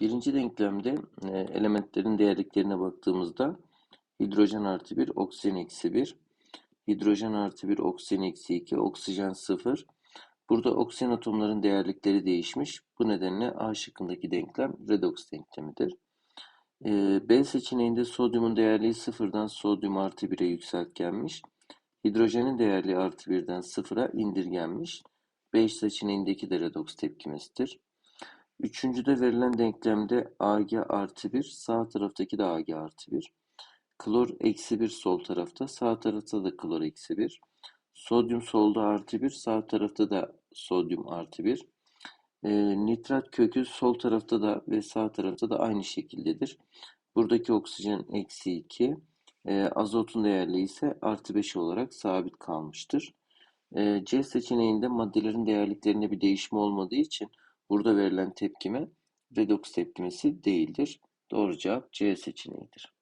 Birinci denklemde e, elementlerin değerliklerine baktığımızda hidrojen artı 1, oksijen eksi 1, hidrojen artı 1, oksijen eksi 2, oksijen 0. Burada oksijen atomların değerlikleri değişmiş. Bu nedenle A şıkkındaki denklem redoks denklemidir. E, B seçeneğinde sodyumun değerliği 0'dan sodyum artı 1'e yükseltgenmiş. Hidrojenin değerliği artı 1'den 0'a indirgenmiş. B seçeneğindeki de redoks tepkimesidir. Üçüncüde verilen denklemde Ag artı 1, sağ taraftaki de Ag artı 1. Klor eksi 1 sol tarafta, sağ tarafta da klor eksi 1. Sodyum solda artı 1, sağ tarafta da sodyum artı 1. E, nitrat kökü sol tarafta da ve sağ tarafta da aynı şekildedir. Buradaki oksijen eksi 2, e, azotun değerli ise artı 5 olarak sabit kalmıştır. E, C seçeneğinde maddelerin değerliklerinde bir değişme olmadığı için Burada verilen tepkime redoks tepkimesi değildir. Doğru cevap C seçeneğidir.